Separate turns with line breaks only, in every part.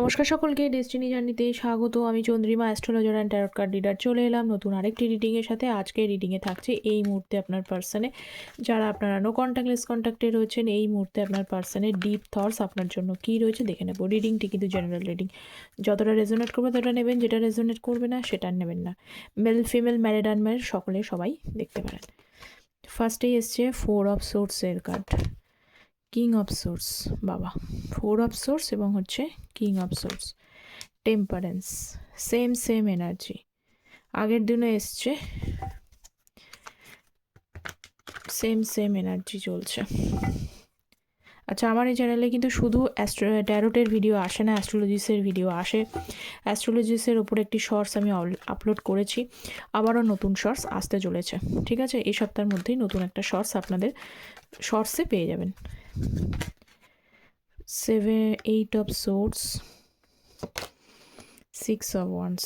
নমস্কার সকলকে ডেস্টিনি জার্নিতে স্বাগত। আমি Chandrima astrologer and tarot card reader চলে এলাম। নতুন আরেকটি রিডিংয়ের সাথে আজকে রিডিংয়ে থাকছে এই মুহূর্তে আপনার পার্সনে যারা আপনারা নো কন্ট্যাক্টলেস কন্ট্যাক্টে রয়েছেন, এই মুহূর্তে আপনার পার্সনের ডিপ থটস আপনার জন্য কী রয়েছে দেখে নেব। রিডিংটি কিন্তু জেনারেল রিডিং যতটা রেজোনেট করবে ততটা নেবেন, যেটা রেজোনেট করবে না সেটা নেবেন না। মেল ফিমেল ম্যারিড আনম্যারিড সকলে সবাই দেখতে পারেন। ফার্স্টেই এসছে ফোর অফ সোর্সের কার্ড কিং অফ সোর্স বাবা। ফোর অফ সোর্স এবং হচ্ছে king of swords temperance same same energy আগের দিনে এসছে। সেম সেম এনার্জি চলছে। আচ্ছা আমার এই চ্যানেলে কিন্তু শুধু অ্যাস্ট্রো ট্যারোটের ভিডিও আসে না অ্যাস্ট্রোলজিসের ভিডিও আসে। অ্যাস্ট্রোলজিসের ওপর একটি শর্টস আমি আপলোড করেছি। আবারও নতুন শর্টস আসতে চলেছে। ঠিক আছে? এই সপ্তাহের মধ্যেই নতুন একটা শর্টস আপনাদের শর্টসে পেয়ে যাবেন। Seven eight of swords six of wands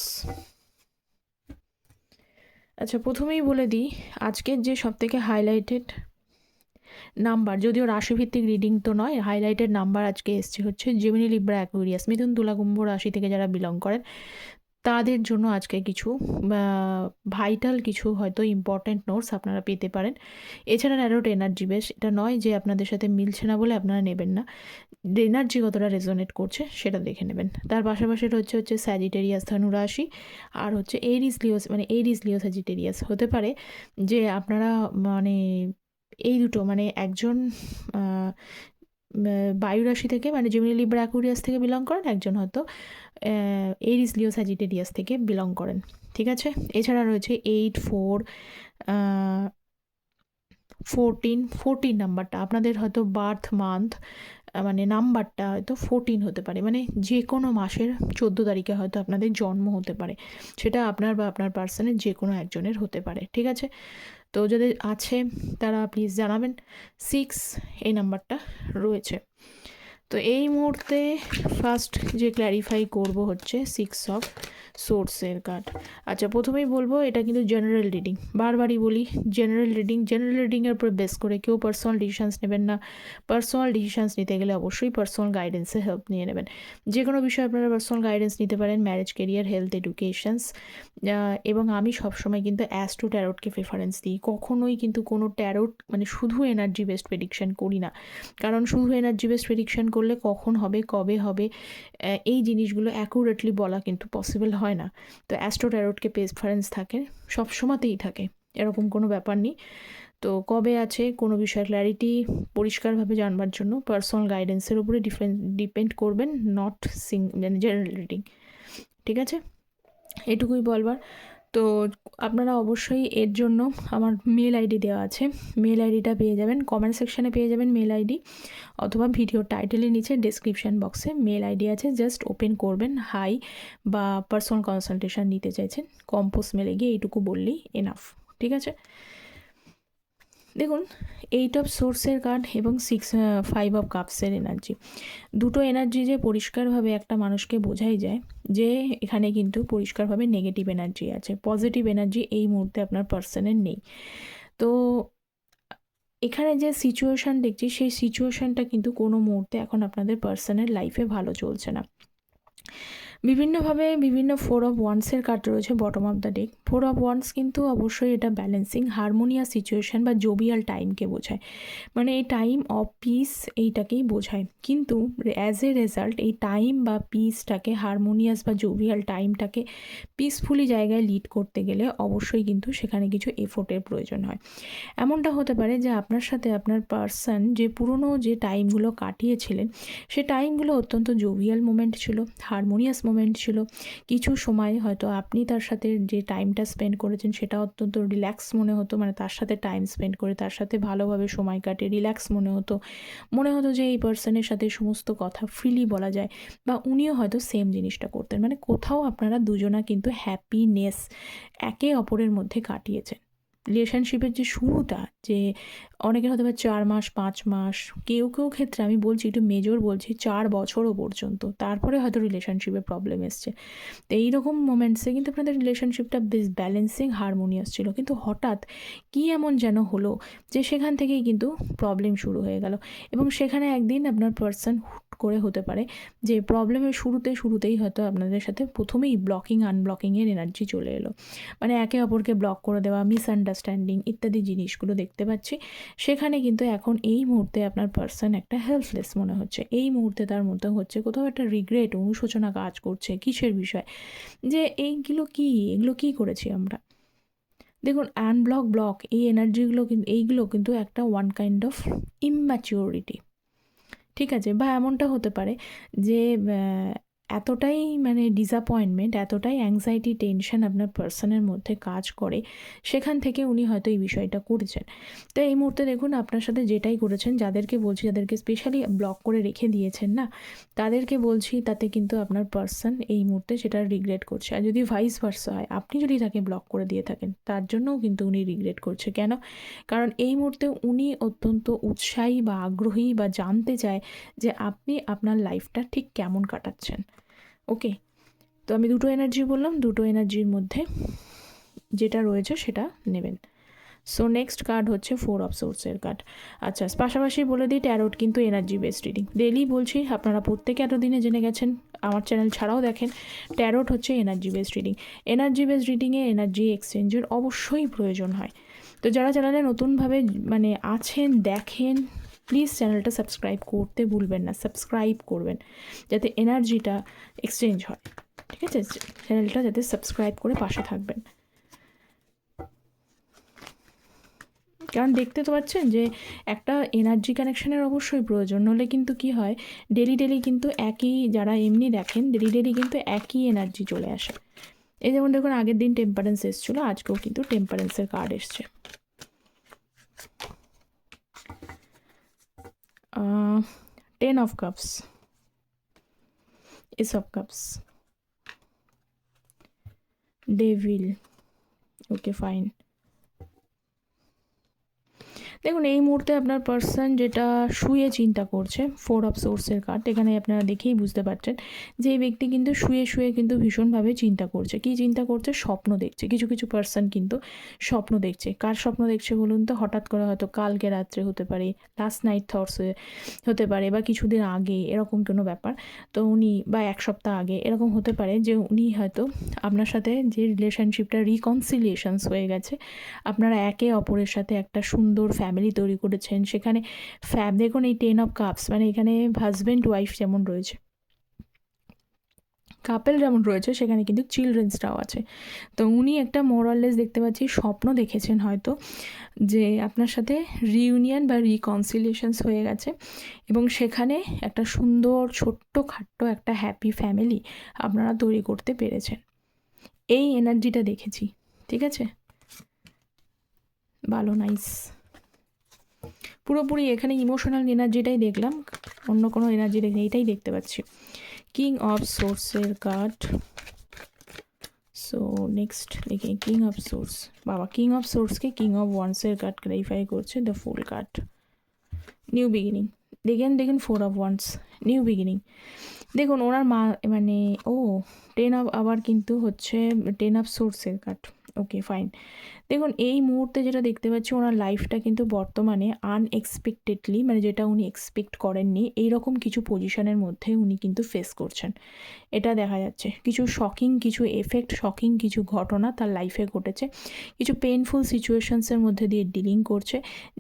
আচ্ছা প্রথমেই বলে দিই, আজকের যে সব থেকে হাইলাইটেড নাম্বার যদিও রাশিভিত্তিক রিডিং তো নয় হাইলাইটেড নাম্বার আজকে এসছে হচ্ছে জেমিনি লিব্রা অ্যাকুইরিয়াস মিথুন, তুলা, কুম্ভ রাশি থেকে যারা বিলং করেন তাদের জন্য আজকে কিছু ভাইটাল কিছু হয়তো ইম্পর্ট্যান্ট নোটস আপনারা পেতে পারেন। এছাড়া অ্যারোট এনার্জি বেশ, এটা নয় যে আপনাদের সাথে মিলছে না বলে আপনারা নেবেন না। এনার্জি কতটা রেজোনেট করছে সেটা দেখে নেবেন। তার পাশাপাশি হচ্ছে হচ্ছে স্যাজিটেরিয়াস ধনুরাশি আর হচ্ছে এরিস লিওস মানে এরিস লিও স্যাজিটেরিয়াস হতে পারে যে আপনারা মানে এই দুটো মানে একজন বায়ু রাশি থেকে মানে জেমিনি লিব্রা অ্যাকুরিয়াস থেকে বিলং করেন, একজন হয়তো এরিস লিও স্যাজিটেরিয়াস থেকে বিলং করেন, ঠিক আছে? এছাড়া রয়েছে এইট ফোর ফোরটিন ফোরটিন নাম্বারটা। আপনাদের হয়তো বার্থ মান্থ মানে নাম্বারটা হয়তো ফোরটিন হতে পারে মানে যে কোনো মাসের চোদ্দ তারিখে হয়তো আপনাদের জন্ম হতে পারে। সেটা আপনার বা আপনার পার্সনের যে কোনো একজনের হতে পারে, ঠিক আছে? তো যাদের আছে, তারা প্লিজ জানাবেন। সিক্স এই নাম্বারটা রয়েছে। তো এই মুহূর্তে ফার্স্ট যে ক্ল্যারিফাই করব হচ্ছে সিক্স অফ সোর্সের কার্ড আচ্ছা প্রথমেই বলব, এটা কিন্তু জেনারেল রিডিং বারবারই বলি জেনারেল রিডিং জেনারেল রিডিংয়ের উপর বেস করে কেউ পার্সোনাল ডিসিশানস নেবেন না। পার্সোনাল ডিসিশানস নিতে গেলে অবশ্যই পার্সোনাল গাইডেন্সে হেল্প নিয়ে নেবেন। যে কোনো বিষয়ে আপনারা পার্সোনাল গাইডেন্স নিতে পারেন ম্যারেজ কেরিয়ার হেলথ এডুকেশনস এবং আমি সবসময় কিন্তু অ্যাস্ট্রো ট্যারোটকে প্রেফারেন্স দিই। কখনোই কিন্তু কোনো ট্যারোট মানে শুধু এনার্জি বেসড প্রেডিকশান করি না। কারণ শুধু এনার্জি বেসড প্রেডিকশান করলে কখন হবে, কবে হবে এই জিনিসগুলো অ্যাকুরেটলি বলা কিন্তু পসিবল হয় না। তো অ্যাস্ট্রো ট্যারোটকে প্রেফারেন্স থাকে, সব সময়তেই থাকে, এরকম কোনো ব্যাপার নেই। তো কবে আছে, কোনো বিষয়ে ক্ল্যারিটি পরিষ্কারভাবে জানবার জন্য পার্সোনাল গাইডেন্সের উপরে ডিফেন্ড ডিপেন্ড করবেন নট সিং জেনারেল রিডিং ঠিক আছে? এটুকুই বলবার। তো আপনারা অবশ্যই এর জন্য আমার মেল আইডি দেওয়া আছে। মেল আইডিটা পেয়ে যাবেন কমেন্ট সেকশানে পেয়ে যাবেন মেল আইডি অথবা ভিডিও টাইটেলের নিচে ডিসক্রিপশান বক্সে মেল আইডি আছে। জাস্ট ওপেন করবেন হাই বা পার্সোনাল কনসালটেশন নিতে চাইছেন কম্পোস্ট মেলে গিয়ে এইটুকু বললেই এনাফ ঠিক আছে? দেখুন এইট অফ সোর্সের কার্ড এবং সিক্স ফাইভ অফ কাপসের এনার্জি দুটো এনার্জি যে পরিষ্কারভাবে একটা মানুষকে বোঝাই যায়, যে এখানে কিন্তু পরিষ্কারভাবে নেগেটিভ এনার্জি আছে। পজিটিভ এনার্জি এই মুহূর্তে আপনার পার্সনের নেই। তো, এখানে যে সিচুয়েশান দেখছি, সেই সিচুয়েশানটা কিন্তু কোনো মুহূর্তে এখন আপনাদের পার্সনের লাইফে ভালো চলছে না। বিভিন্নভাবে বিভিন্ন ফোর অফ ওয়ান্সের কার্ড রয়েছে bottom of the deck four of wands কিন্তু অবশ্যই এটা ব্যালেন্সিং হারমোনিয়াস সিচুয়েশান বা জোবিয়াল টাইমকে বোঝায়। মানে এই টাইম অফ পিস এইটাকেই বোঝায়। কিন্তু অ্যাজ এ রেজাল্ট এই টাইম বা পিসটাকে হারমোনিয়াস বা জোবিয়াল টাইমটাকে পিসফুলি জায়গায় লিড করতে গেলে অবশ্যই কিন্তু সেখানে কিছু এফোর্টের প্রয়োজন হয়। এমনটা হতে পারে যে আপনার সাথে আপনার পার্সন যে পুরনো যে টাইমগুলো কাটিয়েছিলেন, সে টাইমগুলো অত্যন্ত জোভিয়াল মোমেন্ট ছিল হারমোনিয়াস মোমেন্ট ছিল। কিছু সময় হয়তো আপনি তার সাথে যে টাইমটা স্পেন্ড করেছেন সেটা অত্যন্ত রিল্যাক্স মনে হতো মানে তার সাথে টাইম স্পেন্ড করে তার সাথে ভালোভাবে সময় কাটে রিল্যাক্স মনে হতো। মনে হতো যে এই পার্সনের সাথে সমস্ত কথা ফ্রিলি বলা যায় বা উনিও হয়তো সেম জিনিসটা করতেন। মানে কোথাও আপনারা দুজনা কিন্তু হ্যাপিনেস একে অপরের মধ্যে কাটিয়েছেন। রিলেশনশিপের যে শুরুটা, যে অনেকের হতে পারে চার মাস, পাঁচ মাস, কেউ কেউ ক্ষেত্রে আমি বলছি একটু মেজর বলছি চার বছরও পর্যন্ত, তারপরে হয়তো রিলেশনশিপে প্রবলেম এসছে। তো এইরকম মোমেন্টসে কিন্তু আপনাদের রিলেশনশিপটা বেশ ব্যালেন্সিং হারমোনিয়াস ছিল। কিন্তু হঠাৎ কী এমন যেন হলো যে সেখান থেকেই কিন্তু প্রবলেম শুরু হয়ে গেল। এবং সেখানে একদিন আপনার পার্সন করে হতে পারে যে প্রবলেমের শুরুতে, শুরুতেই হয়তো আপনাদের সাথে প্রথমেই ব্লকিং আনব্লকিংয়ের এনার্জি চলে এলো। মানে একে অপরকে ব্লক করে দেওয়া মিসআন্ডারস্ট্যান্ডিং ইত্যাদি জিনিসগুলো দেখতে পাচ্ছি। সেখানে কিন্তু এখন এই মুহূর্তে আপনার পার্সন একটা হেল্পলেস মনে হচ্ছে। এই মুহূর্তে তার মধ্যে হচ্ছে কোথাও একটা রিগ্রেট অনুশোচনা কাজ করছে কিসের বিষয়? যে এইগুলো কী? এগুলো কী করেছি আমরা? দেখুন আনব্লক ব্লক এই এনার্জিগুলো কিন্তু এইগুলো কিন্তু একটা ওয়ান কাইন্ড অফ ইম্যাচিওরিটি ঠিক আছে? বা এমনটা হতে পারে যে এতটাই মানে ডিসঅ্যাপয়েন্টমেন্ট এতটাই অ্যাংজাইটি টেনশন আপনার পার্সনের মধ্যে কাজ করে, সেখান থেকে উনি হয়তো এই বিষয়টা করেছেন। তো এই মুহূর্তে দেখুন, আপনার সাথে যেটাই করেছেন, যাদেরকে বলছি, যাদেরকে স্পেশালি ব্লক করে রেখে দিয়েছেন না, তাদেরকে বলছি, তাতে কিন্তু আপনার পার্সন এই মুহূর্তে সেটা রিগ্রেট করছে। আর যদি ভাইস ভার্সা হয়, আপনি যদি তাকে ব্লক করে দিয়ে থাকেন, তার জন্যও কিন্তু উনি রিগ্রেট করছে। কেন? কারণ এই মুহূর্তে উনি অত্যন্ত উৎসাহী বা আগ্রহী বা জানতে চায় যে আপনি আপনার লাইফটা ঠিক কেমন কাটাচ্ছেন। ওকে তো আমি দুটো এনার্জি বললাম, দুটো এনার্জির মধ্যে যেটা রয়েছে সেটা নেবেন। সো নেক্সট কার্ড হচ্ছে ফোর অফ সোর্সের কার্ড আচ্ছা পাশাপাশি বলে দিই ট্যারোট কিন্তু এনার্জি বেসড রিডিং ডেলি বলছি, আপনারা প্রত্যেকে এতদিনে জেনে গেছেন, আমার চ্যানেল ছাড়াও দেখেন ট্যারোট হচ্ছে energy based reading energy based রিডিংয়ে energy এক্সচেঞ্জের অবশ্যই প্রয়োজন হয়। তো যারা চ্যানেলে নতুনভাবে মানে আছেন, দেখেন প্লিজ চ্যানেলটা সাবস্ক্রাইব করতে ভুলবেন না সাবস্ক্রাইব করবেন, যাতে এনার্জিটা এক্সচেঞ্জ হয়, ঠিক আছে? চ্যানেলটা যাতে সাবস্ক্রাইব করে পাশে থাকবেন। কারণ দেখতে তো পাচ্ছেন যে একটা এনার্জি কানেকশনের অবশ্যই প্রয়োজন হলে কিন্তু কি হয় ডেলি ডেলি কিন্তু একই, যারা এমনি দেখেন ডেলি ডেলি কিন্তু একই এনার্জি চলে আসে। এই যেমন দেখুন, আগের দিন টেম্পারেন্স এসেছিল, আজকেও কিন্তু টেম্পারেন্সের কার্ড এসছে। Uh, 10 of cups. Ace of cups. Devil. Okay fine. দেখুন, এই মুহূর্তে আপনার পার্সন যেটা শুয়ে চিন্তা করছে ফোর অফ সোর্সের কার্ড এখানে আপনারা দেখেই বুঝতে পারছেন যে এই ব্যক্তি কিন্তু শুয়ে শুয়ে কিন্তু ভীষণভাবে চিন্তা করছে। কি চিন্তা করছে? স্বপ্ন দেখছে। কিছু কিছু পার্সন কিন্তু স্বপ্ন দেখছে। কার স্বপ্ন দেখছে বলুন তো? হঠাৎ করে হয়তো কালকে রাত্রে হতে পারে লাস্ট নাইট থটস হতে পারে বা কিছুদিন আগে, এরকম কোনো ব্যাপার। তো উনি, বা এক সপ্তাহ আগে এরকম হতে পারে যে উনি হয়তো আপনার সাথে যে রিলেশনশিপটা রিকনসিলিয়েশনস হয়ে গেছে, আপনারা একে অপরের সাথে একটা সুন্দর ফ্যামিলি ফ্যামিলি তৈরি করেছেন। সেখানে ফ্যাব দেখুন এই টেন অফ কাপস মানে এখানে হাজব্যান্ড ওয়াইফ যেমন রয়েছে কাপেল যেমন রয়েছে, সেখানে কিন্তু চিলড্রেন্সটাও আছে। তো উনি একটা মোরাললেস দেখতে পাচ্ছি, স্বপ্ন দেখেছেন হয়তো, যে আপনার সাথে রিউনিয়ন বা রিকনসিলিয়েশনস হয়ে গেছে এবং সেখানে একটা সুন্দর, ছোট্ট, খাট্ট একটা হ্যাপি ফ্যামিলি আপনারা তৈরি করতে পেরেছেন। এই এনার্জিটা দেখেছি, ঠিক আছে? ভালো নাইস পুরোপুরি এখানে ইমোশনাল এনার্জিটাই দেখলাম, অন্য কোনো এনার্জি দেখি এইটাই দেখতে পাচ্ছি। কিং অফ সোর্সের কার্ড সো নেক্সট দেখি কিং অফ সোর্স বাবা কিং অফ সোর্সকে কিং অফ ওয়ান্সের কার্ড ক্লারিফাই করছে the fool card new beginning দেখেন দেখেন four of wands new beginning দেখুন, ওনার মা মানে ও টেন অফ আবার কিন্তু হচ্ছে টেন অফ সোর্সের কার্ড ওকে ফাইন দেখুন, এই মুহূর্তে যেটা দেখতে পাচ্ছি, ওনার লাইফটা কিন্তু বর্তমানে আনএক্সপেক্টেডলি মানে যেটা উনি এক্সপেক্ট করেননি, এইরকম কিছু পজিশনের মধ্যে উনি কিন্তু ফেস করছেন। এটা দেখা যাচ্ছে। কিছু শকিং কিছু এফেক্ট শকিং কিছু ঘটনা তার লাইফে ঘটেছে। কিছু পেনফুল সিচুয়েশনসের মধ্যে দিয়ে ডিলিং করছে,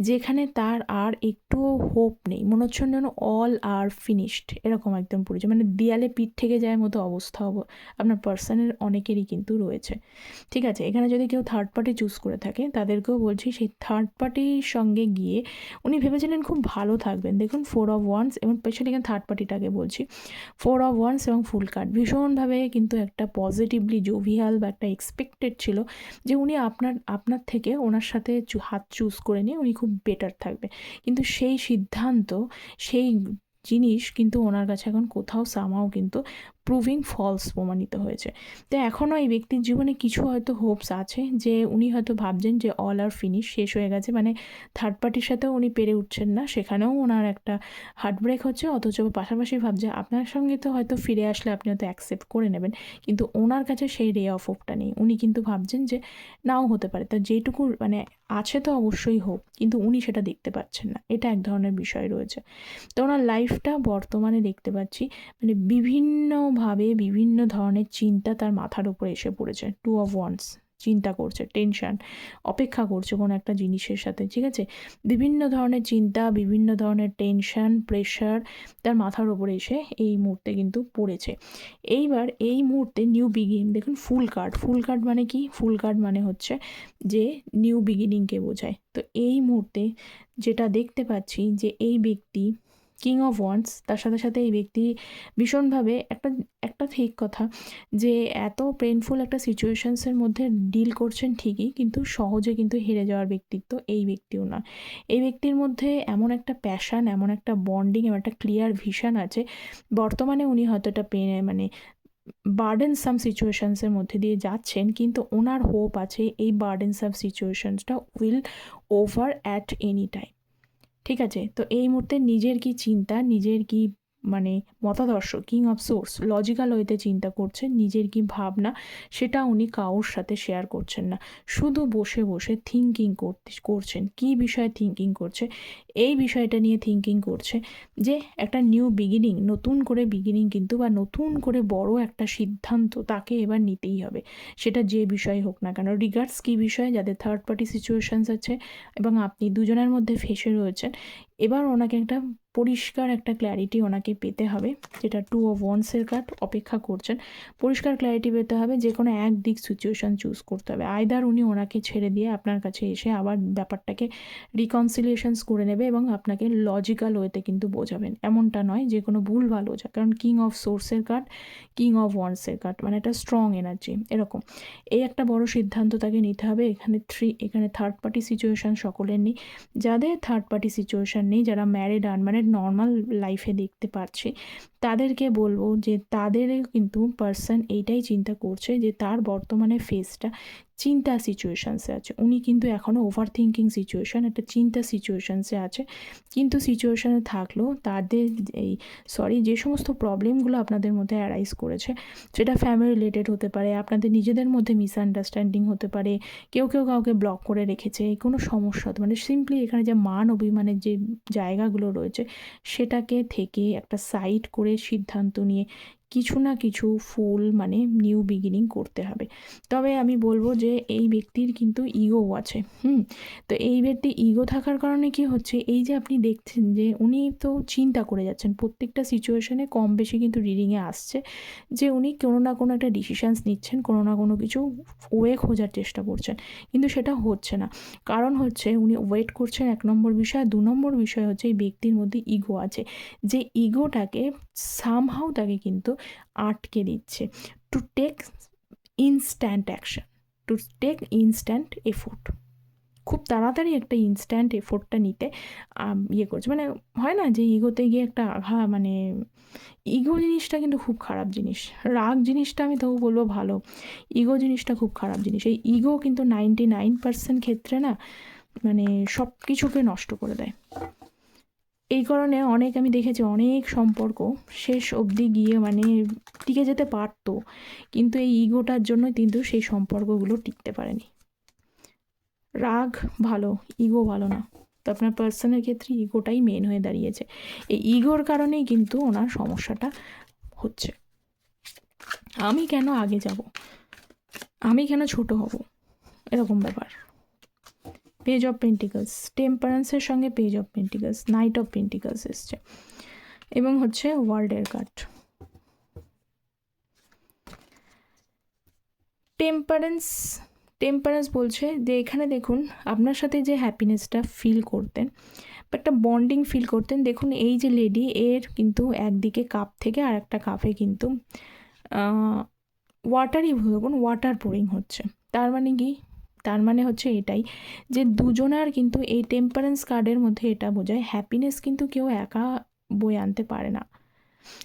যেখানে তার আর একটুও হোপ নেই। মনে হচ্ছে যেন অল আর ফিনিশড এরকম একদম পড়েছে মানে দেয়ালে পিঠ থেকে যায় মতো অবস্থা আপনার পার্সনের অনেকেরই কিন্তু রয়েছে। ঠিক আছে, এখানে যদি কেউ থার্ড পার্টি চুজ চুজ করে থাকে, তাদেরকেও বলছি সেই থার্ড পার্টির সঙ্গে গিয়ে উনি ভেবেছিলেন খুব ভালো থাকবেন। দেখুন ফোর অফ ওয়ান্স এবং স্পেশালি এখানে থার্ড পার্টিটাকে বলছি। ফোর অফ ওয়ান্স এবং ফুল কার্ড ভীষণভাবে কিন্তু একটা পজিটিভলি জোভিয়াল বা একটা এক্সপেক্টেড ছিল যে উনি আপনার আপনার থেকে ওনার সাথে হাত চুজ করে নিয়ে উনি খুব বেটার থাকবে। কিন্তু সেই সিদ্ধান্ত, সেই জিনিস কিন্তু ওনার কাছে এখন কোথাও সামাও কিন্তু প্রুভিং ফলস প্রমাণিত হয়েছে। তো এখনও এই ব্যক্তির জীবনে কিছু হয়তো হোপস আছে যে উনি হয়তো ভাবছেন যে অল আর ফিনিশ শেষ হয়ে গেছে। মানে থার্ড পার্টির সাথেও উনি পেরে উঠছেন না। সেখানেও ওনার একটা হার্ট ব্রেক হচ্ছে। অথচ পাশাপাশি ভাবছে, আপনার সঙ্গে তো হয়তো ফিরে আসলে আপনি হয়তো অ্যাকসেপ্ট করে নেবেন। কিন্তু ওনার কাছে সেই রে অফ হোপটা নেই। উনি কিন্তু ভাবছেন যে নাও হতে পারে। তা যেটুকু মানে আছে তো অবশ্যই হোপ কিন্তু উনি সেটা দেখতে পাচ্ছেন না। এটা এক ধরনের বিষয় রয়েছে। তো ওনার লাইফটা বর্তমানে দেখতে পাচ্ছি। মানে বিভিন্নভাবে বিভিন্ন ধরনের চিন্তা তার মাথার উপরে এসে পড়েছে। টু অফ ওয়ান্স চিন্তা করছে টেনশন অপেক্ষা করছে কোনো একটা জিনিসের সাথে, ঠিক আছে? বিভিন্ন ধরনের চিন্তা, বিভিন্ন ধরনের টেনশন প্রেশার তার মাথার ওপরে এসে এই মুহূর্তে কিন্তু পড়েছে। এইবার এই মুহূর্তে নিউ বিগিন দেখুন ফুল কার্ড ফুল কার্ড মানে কি? ফুল কার্ড মানে হচ্ছে যে নিউ বিগিনিংকে বোঝায়। তো এই মুহূর্তে যেটা দেখতে পাচ্ছি যে এই ব্যক্তি কিং অফ ওয়ান্স তার সাথে সাথে এই ব্যক্তি ভীষণভাবে একটা একটা ঠিক কথা যে এত পেনফুল একটা সিচুয়েশনসের মধ্যে ডিল করছেন ঠিকই, কিন্তু সহজে কিন্তু হেরে যাওয়ার ব্যক্তিত্ব এই ব্যক্তিও না। এই ব্যক্তির মধ্যে এমন একটা প্যাশান এমন একটা বন্ডিং এমন একটা ক্লিয়ার ভিশন আছে, বর্তমানে উনি হয়তো এটা পেনে মানে বার্ডেন সাম সিচুয়েশনসের মধ্যে দিয়ে যাচ্ছেন, কিন্তু ওনার হোপ আছে এই burdensome সিচুয়েশনসটা will over at any time ঠিক আছে? তো এই মুহূর্তে নিজের কি চিন্তা নিজের কি মানে মতাদর্শ কিং অফ সোর্স লজিক্যাল ওয়েতে চিন্তা করছেন, নিজের কি ভাবনা সেটা উনি কারোর সাথে শেয়ার করছেন না। শুধু বসে বসে থিঙ্কিং করতে, করছেন। কি বিষয়ে থিঙ্কিং করছে? এই বিষয়টা নিয়ে থিঙ্কিং করছে যে একটা নিউ বিগিনিং নতুন করে বিগিনিং কিন্তু বা নতুন করে বড় একটা সিদ্ধান্ত তাকে এবার নিতেই হবে। সেটা যে বিষয় হোক না কেন রিগার্ডস কী বিষয়ে, যাদের থার্ড পার্টি সিচুয়েশানস আছে এবং আপনি দুজনের মধ্যে ফেসে রয়েছেন এবার ওনাকে একটা পরিষ্কার একটা ক্ল্যারিটি ওনাকে পেতে হবে, যেটা টু অফ ওয়ান্সের কার্ড অপেক্ষা করছেন। পরিষ্কার ক্ল্যারিটি পেতে হবে, যে কোনো এক দিক সিচুয়েশান চুজ করতে হবে। আয়দার উনি ওনাকে ছেড়ে দিয়ে আপনার কাছে এসে আবার ব্যাপারটাকে রিকনসিলিয়েশনস করে নেবে এবং আপনাকে লজিক্যাল ওয়েতে কিন্তু বোঝাবেন। এমনটা নয়, যে কোনো ভুল ভালো বোঝা কারণ কিং অফ সোর্সের কার্ড কিং অফ ওয়ান্সের কার্ড মানে একটা স্ট্রং এনার্জি এরকম। এই একটা বড় সিদ্ধান্ত তাকে নিতে হবে, এখানে থ্রি এখানে থার্ড পার্টি সিচুয়েশান সকলের নেই। যাদের থার্ড পার্টি সিচুয়েশান নেই, যারা ম্যারিড আনম্যারিড নর্মাল লাইফে দেখতে পারছে তাদেরকে বলব যে তাদের কিন্তু পার্সন এইটাই চিন্তা করছে যে তার বর্তমানে ফেসটা চিন্তা সিচুয়েশানসে আছে। উনি কিন্তু এখনও ওভার থিঙ্কিং সিচুয়েশান একটা চিন্তা সিচুয়েশানসে আছে। কিন্তু সিচুয়েশানে থাকলেও তাদের এই সরি যে সমস্ত প্রবলেমগুলো আপনাদের মধ্যে অ্যারাইজ করেছে, সেটা ফ্যামিলি রিলেটেড হতে পারে, আপনাদের নিজেদের মধ্যে মিসআন্ডারস্ট্যান্ডিং হতে পারে, কেউ কেউ কাউকে ব্লক করে রেখেছে কোনো সমস্যা মানে সিম্পলি এখানে যে মান অভিমানের যে জায়গাগুলো রয়েছে, সেটাকে থেকে একটা সাইড করে সিদ্ধান্ত নিয়ে কিছু না কিছু ফুল মানে নিউ বিগিনিং করতে হবে। তবে আমি বলব যে এই ব্যক্তির কিন্তু ইগো আছে, হুম? তো এই ব্যক্তি ইগো থাকার কারণে কি হচ্ছে? এই যে আপনি দেখছেন যে উনি তো চিন্তা করে যাচ্ছেন, প্রত্যেকটা সিচুয়েশনে কম বেশি কিন্তু রিডিংয়ে আসছে যে উনি কোনো না কোনো একটা ডিসিশানস নিচ্ছেন, কোনো না কোনো কিছু ওয়ে খোঁজার চেষ্টা করছেন। কিন্তু সেটা হচ্ছে না। কারণ হচ্ছে উনি ওয়েট করছেন এক নম্বর বিষয় দু নম্বর বিষয় হচ্ছে এই ব্যক্তির মধ্যে ইগো আছে। যে ইগোটাকে সামহাও তাকে কিন্তু আটকে দিচ্ছে। To take instant action to take instant effort খুব তাড়াতাড়ি একটা ইনস্ট্যান্ট এফোর্টটা নিতে ইয়ে করছে। মানে হয় না যে ইগোতে গিয়ে একটা আঘা মানে ইগো জিনিসটা কিন্তু খুব খারাপ জিনিস। রাগ জিনিসটা আমি তবু বলব ভালো। ইগো জিনিসটা খুব খারাপ জিনিস। এই ইগো কিন্তু নাইনটি নাইন পার্সেন্ট ক্ষেত্রে না মানে সব কিছুকে নষ্ট করে দেয়। এই কারণে অনেক আমি দেখেছি অনেক সম্পর্ক শেষ অবধি গিয়ে মানে টিকে যেতে পারতো। কিন্তু এই ইগোটার জন্যই কিন্তু সেই সম্পর্কগুলো টিকতে পারেনি। রাগ ভালো, ইগো ভালো না। তো আপনার পার্সনের ক্ষেত্রে ইগোটাই মেন হয়ে দাঁড়িয়েছে। এই ইগোর কারণেই কিন্তু ওনার সমস্যাটা হচ্ছে। আমি কেন আগে যাব? আমি কেন ছোট হব? এরকম ব্যাপার। পেজ অফ পেন্টিকালস টেম্পারেন্সের সঙ্গে page of pentacles knight of pentacles এসছে। এবং হচ্ছে ওয়ার্ল্ডের কার্ড টেম্পারেন্স টেম্পারেন্স বলছে যে এখানে দেখুন, আপনার সাথে যে হ্যাপিনেসটা ফিল করতেন, বা একটা বন্ডিং ফিল করতেন, দেখুন এই যে লেডি এর কিন্তু একদিকে কাপ থেকে আর একটা কাপে কিন্তু ওয়াটারই দেখুন ওয়াটার পোরিং হচ্ছে। তার মানে কি? তার মানে হচ্ছে এটাই যে দুজনার কিন্তু এই টেম্পারেন্স কার্ডের মধ্যে এটা বোঝায় হ্যাপিনেস কিন্তু কেউ একা বয়ে আনতে পারে না।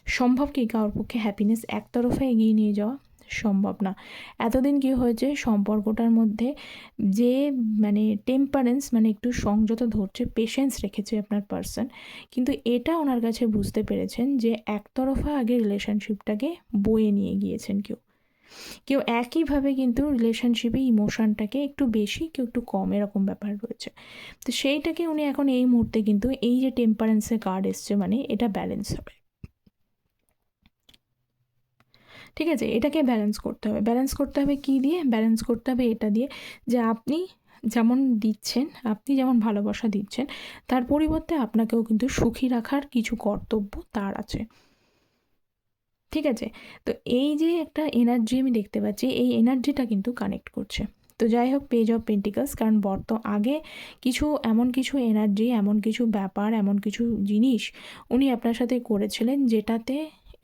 সম্ভব কি কারোর পক্ষে হ্যাপিনেস একতরফা এগিয়ে নিয়ে যাওয়া? সম্ভব না। এতদিন কি হয়েছে? সম্পর্কটার মধ্যে যে মানে টেম্পারেন্স মানে একটু সংযত ধরছে পেশেন্স রেখেছে আপনার পার্সন কিন্তু এটা ওনার কাছে বুঝতে পেরেছেন যে একতরফা আগে রিলেশনশিপটাকে বয়ে নিয়ে গিয়েছেন কেউ। কেউ একইভাবে কিন্তু রিলেশনশিপে ইমোশনটাকে একটু বেশি, কেউ একটু কম এরকম ব্যাপার রয়েছে। তো সেইটাকে উনি এখন এই মুহূর্তে কিন্তু এই যে টেম্পারেন্সের কার্ড এসছে মানে এটা ব্যালেন্স হবে। ঠিক আছে? এটাকে ব্যালেন্স করতে হবে। ব্যালেন্স করতে হবে কী দিয়ে? ব্যালেন্স করতে হবে এটা দিয়ে যে আপনি যেমন দিচ্ছেন, আপনি যেমন ভালোবাসা দিচ্ছেন, তার পরিবর্তে আপনাকেও কিন্তু সুখী রাখার কিছু কর্তব্য তার আছে। ঠিক আছে? তো এই যে একটা এনার্জি আমি দেখতে পাচ্ছি, এই এনার্জিটা কিন্তু কানেক্ট করছে। তো যাই হোক পেজ অফ পেন্টিকাস কারণ বর্ত আগে কিছু, এমন কিছু এনার্জি এমন কিছু ব্যাপার, এমন কিছু জিনিস উনি আপনার সাথে করেছিলেন যেটাতে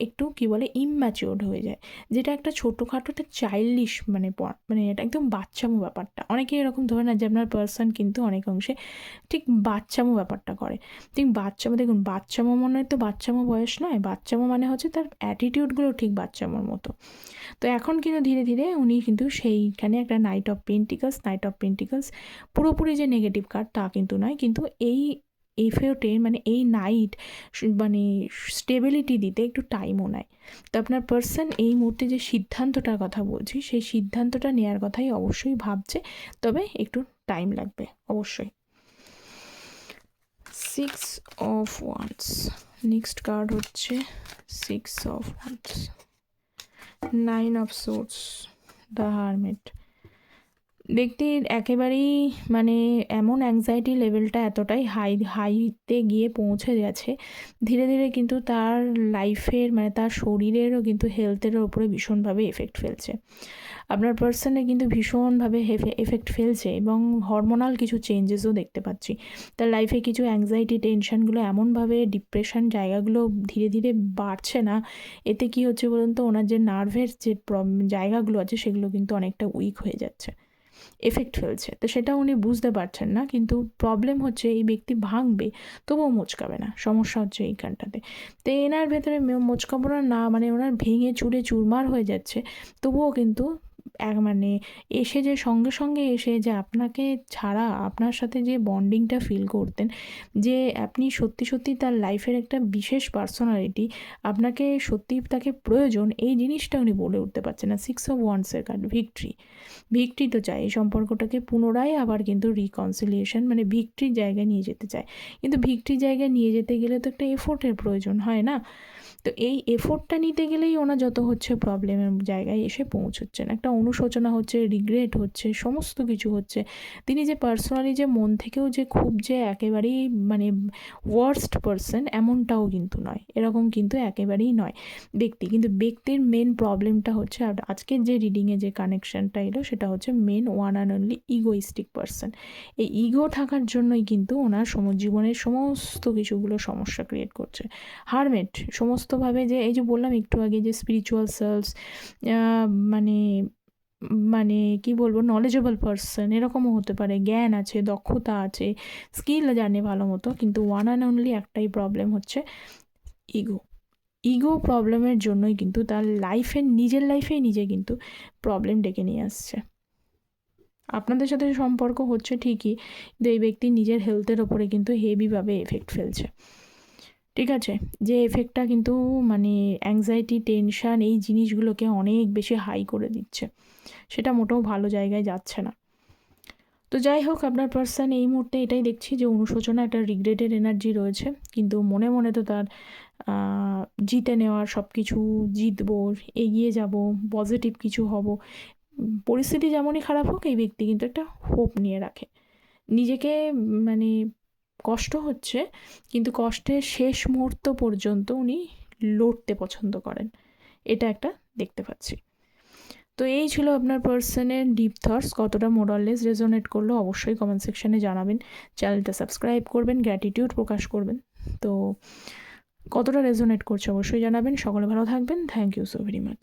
একটু কি বলে ইম্যাচিওর্ড হয়ে যায়। যেটা একটা ছোটোখাটো একটা চাইল্ডিশ মানে মানে এটা একদম বাচ্চামো ব্যাপারটা। অনেকে এরকম ধরে না যে আপনার পার্সন কিন্তু অনেক অংশে ঠিক বাচ্চামো ব্যাপারটা করে। ঠিক বাচ্চামো, দেখুন বাচ্চামো মনে হয় তো বাচ্চামো বয়স নয়, বাচ্চামো মানে হচ্ছে তার অ্যাটিটিউডগুলো ঠিক বাচ্চামোর মতো। তো এখন কিন্তু ধীরে ধীরে উনি কিন্তু সেইখানে একটা knight of pentacles knight of pentacles পুরোপুরি যে নেগেটিভ কার্ড তা কিন্তু নয়, কিন্তু এই এফেওটে মানে এই নাইট মানে স্টেবিলিটি দিতে একটু টাইমও নেয়। তো আপনার পার্সন এই মুহূর্তে যে সিদ্ধান্তটার কথা বলছি, সেই সিদ্ধান্তটা নেওয়ার কথাই অবশ্যই ভাবছে, তবে একটু টাইম লাগবে, অবশ্যই। Six of wands next card হচ্ছে six of wands nine of swords the hermit ব্যক্তির একেবারেই মানে এমন অ্যাংজাইটি লেভেলটা এতটাই হাই হাইতে গিয়ে পৌঁছে গেছে। ধীরে ধীরে কিন্তু তার লাইফের মানে তার শরীরেরও কিন্তু হেলথের ওপরে ভীষণভাবে এফেক্ট ফেলছে। আপনার পার্সনে কিন্তু ভীষণভাবে এফেক্ট ফেলছে এবং হরমোনাল কিছু চেঞ্জেসও দেখতে পাচ্ছি। তার লাইফে কিছু অ্যাংজাইটি টেনশানগুলো এমনভাবে ডিপ্রেশন জায়গাগুলো ধীরে ধীরে বাড়ছে না। এতে কি হচ্ছে বলুন তো, ওনার যে নার্ভের যে জায়গাগুলো আছে, সেগুলো কিন্তু অনেকটা উইক হয়ে যাচ্ছে। এফেক্ট ফেলছে। তো সেটা উনি বুঝতে পারছেন না, কিন্তু প্রবলেম হচ্ছে এই ব্যক্তি ভাঙবে, তবুও মোচকাবে না। সমস্যা হচ্ছে এইখানটাতে। তো এনার ভেতরে মোচকাবো না মানে ওনার ভেঙে চুরে চুরমার হয়ে যাচ্ছে, তবুও কিন্তু এক মানে এসে যে সঙ্গে সঙ্গে এসে যে আপনাকে ছাড়া, আপনার সাথে যে বন্ডিংটা ফিল করতেন, যে আপনি সত্যি সত্যি তার লাইফের একটা বিশেষ পার্সোনালিটি আপনাকে সত্যি তাকে প্রয়োজন, এই জিনিসটা উনি বলে উঠতে পারছেন না। সিক্স অফ ওয়ান্সের কার্ড ভিক্টরি ভিক্টরি তো চায় এই সম্পর্কটাকে পুনরায় আবার কিন্তু রিকনসিলিয়েশন মানে ভিক্টরির জায়গায় নিয়ে যেতে চায়। কিন্তু ভিক্টরির জায়গায় নিয়ে যেতে গেলে তো একটা এফোর্টের প্রয়োজন, হয় না? তো এই এফোর্টটা নিতে গেলেই ওনার যত হচ্ছে প্রবলেমের জায়গায় এসে পৌঁছচ্ছেন। একটা অনুশোচনা হচ্ছে রিগ্রেট হচ্ছে, সমস্ত কিছু হচ্ছে। তিনি যে পার্সোনালি যে মন থেকেও যে খুব যে একেবারেই মানে ওয়ার্স্ট পার্সন এমনটাও কিন্তু নয়। এরকম কিন্তু একেবারেই নয় ব্যক্তি। কিন্তু ব্যক্তির মেন প্রবলেমটা হচ্ছে আজকের যে রিডিংয়ে যে কানেকশানটা এলো, সেটা হচ্ছে main one and only egoistic person এই ইগো থাকার জন্যই কিন্তু ওনার সম, জীবনের সমস্ত কিছুগুলো সমস্যা ক্রিয়েট করছে। হারমেট, সমস্ত সমস্তভাবে যে এই যে বললাম একটু আগে যে স্পিরিচুয়াল সেলস মানে মানে কি বলব নলেজেবল পারসন এরকমও হতে পারে। জ্ঞান আছে, দক্ষতা আছে স্কিল জানে ভালো মতো, কিন্তু ওয়ান অ্যান্ড অনলি একটাই প্রবলেম হচ্ছে ইগো ইগো প্রবলেমের জন্যই কিন্তু তার লাইফের নিজের লাইফেই নিজে কিন্তু প্রবলেম ডেকে নিয়ে আসছে। আপনাদের সাথে সম্পর্ক হচ্ছে ঠিকই, কিন্তু এই ব্যক্তি নিজের হেলথের ওপরে কিন্তু হেভিভাবে এফেক্ট ফেলছে। ঠিক আছে? যে এফেক্টটা কিন্তু মানে অ্যাংজাইটি টেনশান এই জিনিসগুলোকে অনেক বেশি হাই করে দিচ্ছে। সেটা মোটেও ভালো জায়গায় যাচ্ছে না। তো যাই হোক, আপনার পার্সন এই মুহূর্তে এটাই দেখছি যে অনুশোচনা, একটা রিগ্রেটেড এনার্জি রয়েছে। কিন্তু মনে মনে তো তার জিতে নেওয়ার সব কিছু জিতবো, এগিয়ে যাব পজিটিভ কিছু হব। পরিস্থিতি যেমনই খারাপ হোক, এই ব্যক্তি কিন্তু একটা হোপ নিয়ে রাখে। নিজেকে মানে কষ্ট হচ্ছে, কিন্তু কষ্টের শেষ মুহূর্ত পর্যন্ত উনি লড়তে পছন্দ করেন। এটা একটা দেখতে পাচ্ছি। তো এই ছিল আপনার পার্সনের ডিপ থটস কতটা মোরাললেস রেজোনেট করল অবশ্যই কমেন্ট সেকশানে জানাবেন। চ্যানেলটা সাবস্ক্রাইব করবেন গ্র্যাটিটিউড প্রকাশ করবেন। তো কতটা রেজোনেট করছে অবশ্যই জানাবেন। সকলে ভালো থাকবেন। Thank you so very much